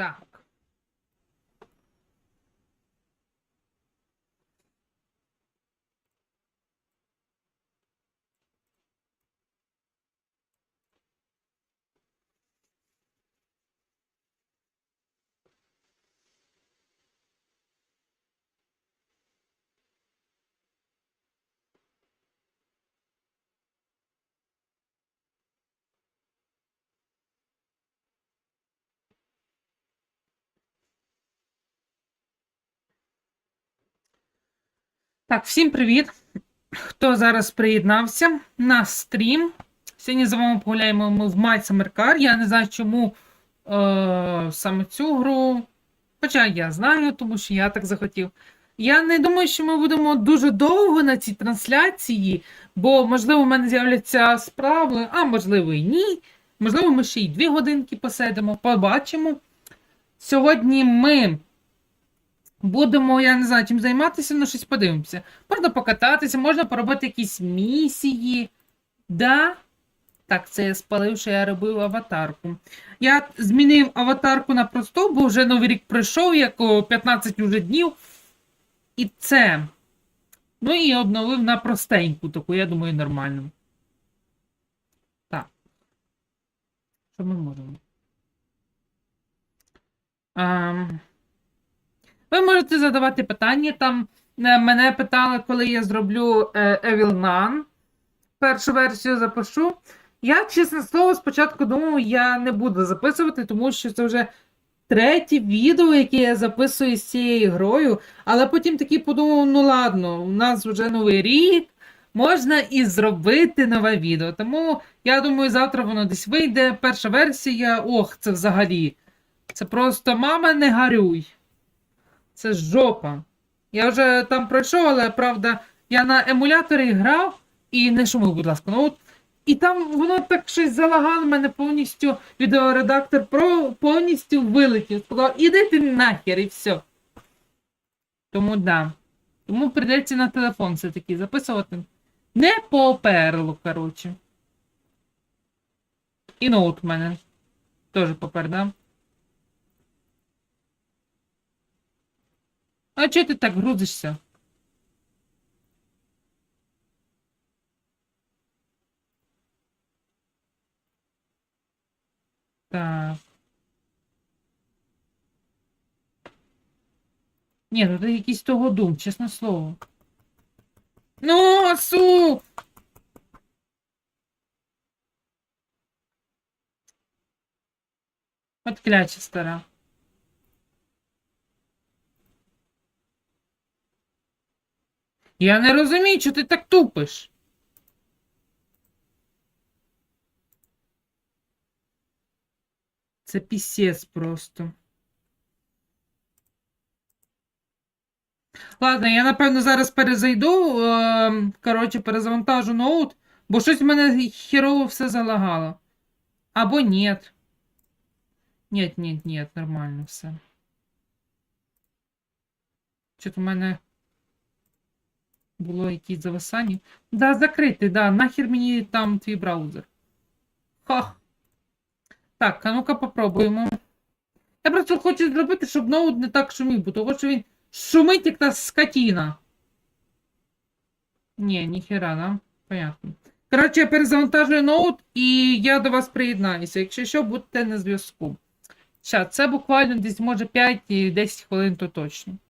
Так. Так, всім привіт! Хто зараз приєднався на стрім? Сьогодні з вами погуляємо ми в Summer Car. Я не знаю, чому е, саме цю гру. Хоча я знаю, тому що я так захотів. Я не думаю, що ми будемо дуже довго на цій трансляції, бо, можливо, в мене з'являться справи, а можливо і ні. Можливо, ми ще й дві годинки посидимо, побачимо. Сьогодні ми будемо, я не знаю, чим займатися, ну щось подивимося. Можна покататися, можна поробити якісь місії. Да? Так, це я спалив, що я робив аватарку. Я змінив аватарку на просту, бо вже новий рік пройшов, як 15 уже днів. І це. Ну і обновив на простеньку, таку, я думаю, нормальну. Так. Що ми можемо? Ам... Ви можете задавати питання. Там е, мене питали, коли я зроблю е, Evil Nun. Першу версію запишу. Я, чесне слово, спочатку думав, я не буду записувати, тому що це вже третє відео, яке я записую з цією грою. Але потім таки подумав: ну ладно, у нас вже новий рік, можна і зробити нове відео. Тому я думаю, завтра воно десь вийде. Перша версія. Ох, це взагалі. Це просто мама, не гарюй. Це жопа. Я вже там пройшов, але правда, я на емуляторі грав і не шумив, будь ласка. Ну, от, і там воно так щось залагало мене повністю. Відеоредактор про, повністю вилетів. Сказав, іди ти нахер і все. Тому да. Тому прийдеться на телефон все-таки записувати. Не поперло, коротше. І ноут в мене. Теж попер, да? А чого ти так грузишся? Так. Ні, ну ти якийсь того дум, чесне слово. Ну, асу! От кляча стара. Я не розумію, чого ти так тупиш. Це пісець просто. Ладно, я напевно зараз перезайду. Е, коротше, перезавантажу ноут, бо щось в мене херово все залагало. Або нет. Нет, нет, нет, нормально все. Що-то в мене було якісь зависання. Да, закритий, да. Нахер мені там твій браузер. Ха. Так, а ну-ка попробуємо. Я просто хочу зробити, щоб ноут не так шумів, бо того, що він шумить, як та скотіна. Ні, ніхера, да? Понятно. Коротше, я перезавантажую ноут і я до вас приєднаюся. Якщо що, будьте на зв'язку. Ща, це буквально десь може 5-10 хвилин, то точно.